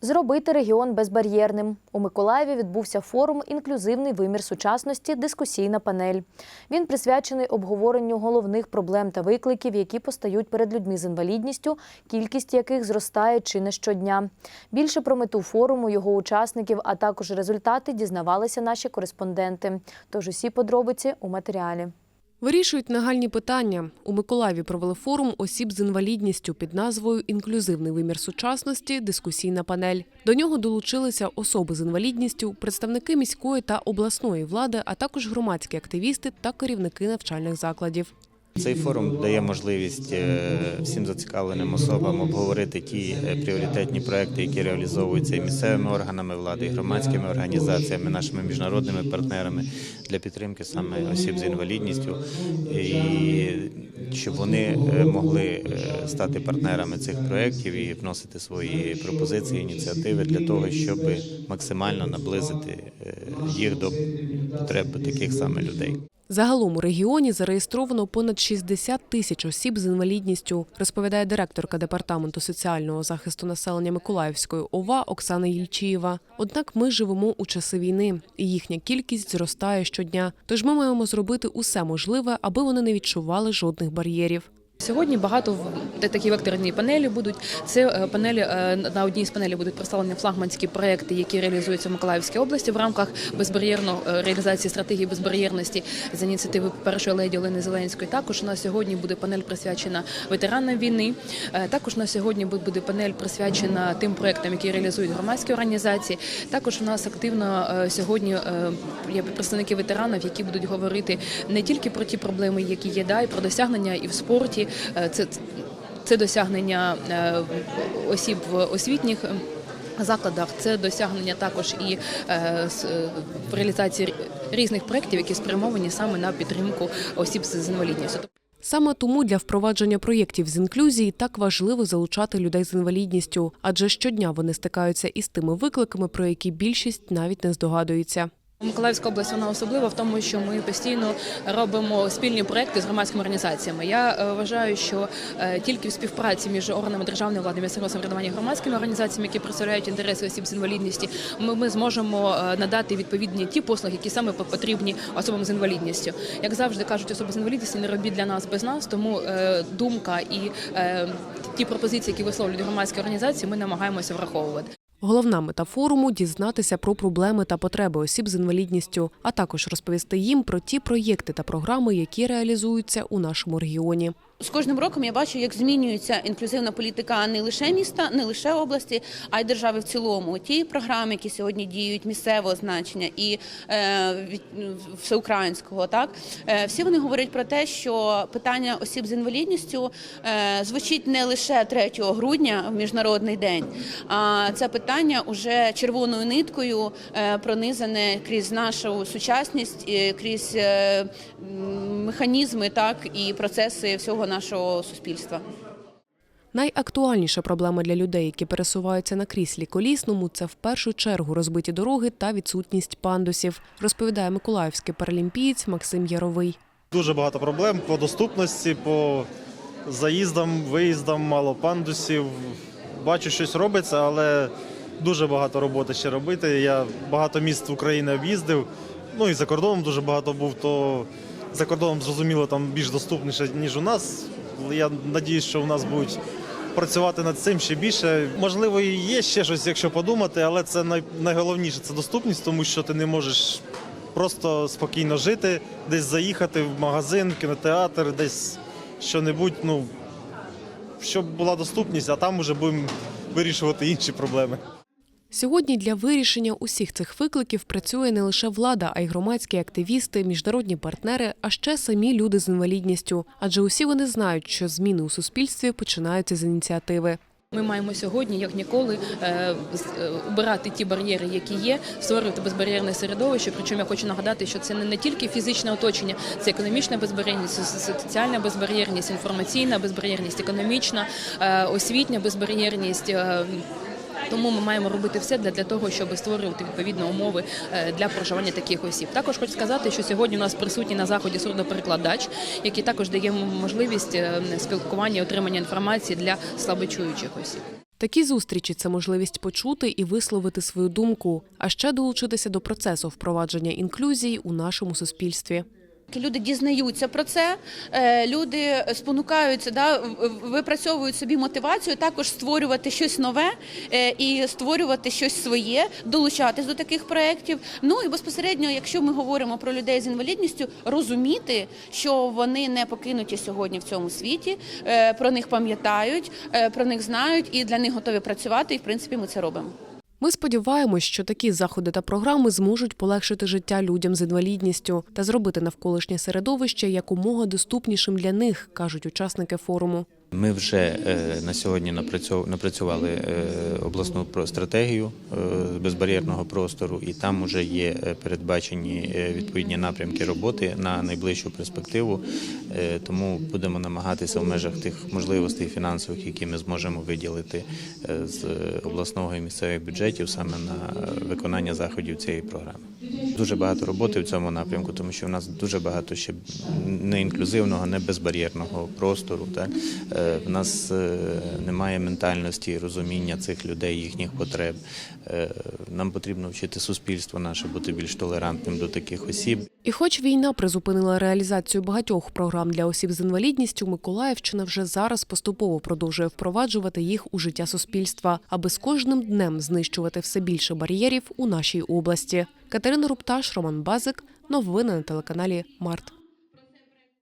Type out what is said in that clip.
Зробити регіон безбар'єрним. У Миколаєві відбувся форум Інклюзивний вимір сучасності. Дискусійна панель. Він присвячений обговоренню головних проблем та викликів, які постають перед людьми з інвалідністю, кількість яких зростає чи не щодня. Більше про мету форуму, його учасників, а також результати дізнавалися наші кореспонденти. Тож усі подробиці у матеріалі. Вирішують нагальні питання. У Миколаєві провели форум осіб з інвалідністю під назвою Інклюзивний вимір сучасності. Дискусійна панель. До нього долучилися особи з інвалідністю, представники міської та обласної влади, а також громадські активісти та керівники навчальних закладів. Цей форум дає можливість е, всім зацікавленим особам обговорити ті е, пріоритетні проекти, які реалізовуються і місцевими органами влади, і громадськими організаціями, нашими міжнародними партнерами для підтримки саме осіб з інвалідністю, і щоб вони е, могли стати партнерами цих проєктів і вносити свої пропозиції, ініціативи для того, щоб максимально наблизити їх до потреб таких саме людей. Загалом у регіоні зареєстровано понад 60 тисяч осіб з інвалідністю, розповідає директорка департаменту соціального захисту населення Миколаївської ОВА Оксана Єльчієва. Однак ми живемо у часи війни, і їхня кількість зростає щодня. Тож ми маємо зробити усе можливе, аби вони не відчували жодних бар'єрів. Сьогодні багато такі векторні панелі будуть. Це е, панелі е, на одній з панелей будуть представлені флагманські проекти, які реалізуються в Миколаївській області в рамках безбар'єрної е, реалізації стратегії безбар'єрності за ініціативи першої леді Олени Зеленської. Також у нас сьогодні буде панель присвячена ветеранам війни. Також у нас сьогодні буде панель присвячена тим проектам, які реалізують громадські організації. Також у нас активно сьогодні є представники ветеранів, які будуть говорити не тільки про ті проблеми, які є, да, і про досягнення і в спорті. Е, Це, це досягнення е, осіб в освітніх. е, Закладах це досягнення також і е, в реалізації різних проєктів, які спрямовані саме на підтримку осіб з інвалідністю. Саме тому для впровадження проєктів з інклюзії так важливо залучати людей з інвалідністю, адже щодня вони стикаються із тими викликами, про які більшість навіть не здогадується. Миколаївська область вона особлива в тому, що ми постійно робимо спільні проекти з громадськими організаціями. Я е, вважаю, що е, тільки в співпраці між органами державної влади, місцевого самоврядування громадськими організаціями, які представляють інтереси осіб з інвалідністю, ми, ми зможемо е, надати відповідні ті послуги, які саме по- потрібні особам з інвалідністю. Як завжди кажуть, особи з інвалідністю не робіть для нас без нас. Тому думка і ті пропозиції, які висловлюють громадські організації, ми намагаємося враховувати. Головна мета форуму дізнатися про проблеми та потреби осіб з інвалідністю, а також розповісти їм про ті проєкти та програми, які реалізуються у нашому регіоні. З кожним роком я бачу, як змінюється інклюзивна політика не лише міста, не лише області, а й держави в цілому. Ті програми, які сьогодні діють місцевого значення і е, всеукраїнського, так е, всі вони говорять про те, що питання осіб з інвалідністю е, звучить не лише 3 грудня в міжнародний день, а це питання уже червоною ниткою е, пронизане крізь нашу сучасність, е, крізь е, механізми, так і процеси всього нашого суспільства. Найактуальніша проблема для людей, які пересуваються на кріслі колісному, це в першу чергу розбиті дороги та відсутність пандусів, розповідає миколаївський паралімпієць Максим Яровий. Дуже багато проблем по доступності, по заїздам, виїздам, мало пандусів. Бачу, щось робиться, але дуже багато роботи ще робити. Я багато міст України об'їздив. Ну і за кордоном дуже багато був, то за кордоном зрозуміло там більш доступніше, ніж у нас. Я надіюсь, що у нас будуть працювати над цим ще більше. Можливо, і є ще щось, якщо подумати, але це най- найголовніше це доступність, тому що ти не можеш просто спокійно жити, десь заїхати в магазин, кінотеатр, десь що-небудь, ну, щоб була доступність, а там вже будемо вирішувати інші проблеми. Сьогодні для вирішення усіх цих викликів працює не лише влада, а й громадські активісти, міжнародні партнери, а ще самі люди з інвалідністю. Адже усі вони знають, що зміни у суспільстві починаються з ініціативи. Ми маємо сьогодні, як ніколи, е, з- е, убирати ті бар'єри, які є, створювати безбар'єрне середовище. Причому я хочу нагадати, що це не, не тільки фізичне оточення, це економічна безбар'єрність, соціальна безбар'єрність, інформаційна безбар'єрність, економічна, е, освітня безбар'єрність. Тому ми маємо робити все для, для того, щоб створювати відповідні умови е, для проживання таких осіб. Також хочу сказати, що сьогодні у нас присутній на заході сурдоперекладач, який також дає можливість е, спілкування і отримання інформації для слабочуючих осіб. Такі зустрічі це можливість почути і висловити свою думку, а ще долучитися до процесу впровадження інклюзії у нашому суспільстві. Люди дізнаються про це, е, люди спонукаються, да, випрацьовують собі мотивацію також створювати щось нове е, і створювати щось своє, долучатись до таких проєктів. Ну і безпосередньо, якщо ми говоримо про людей з інвалідністю, розуміти, що вони не покинуті сьогодні в цьому світі, е, про них пам'ятають, про них знають і для них готові працювати. І в принципі ми це робимо. Ми сподіваємось, що такі заходи та програми зможуть полегшити життя людям з інвалідністю та зробити навколишнє середовище якомога доступнішим для них, кажуть учасники форуму. Ми вже е, на сьогодні напрацювали е, обласну стратегію е, безбар'єрного простору, і там вже є передбачені відповідні напрямки роботи на найближчу перспективу. Тому будемо намагатися в межах тих можливостей фінансових, які ми зможемо виділити з обласного і місцевих бюджетів саме на виконання заходів цієї програми. Дуже багато роботи в цьому напрямку, тому що в нас дуже багато ще не інклюзивного, не безбар'єрного простору. Так в нас е, немає ментальності і розуміння цих людей, їхніх потреб. Е, Нам потрібно вчити суспільство наше бути більш толерантним до таких осіб. І хоч війна призупинила реалізацію багатьох програм для осіб з інвалідністю, Миколаївщина вже зараз поступово продовжує впроваджувати їх у життя суспільства, аби з кожним днем знищувати все більше бар'єрів у нашій області. Катерина Рупташ, Роман Базик. Новини на телеканалі Март.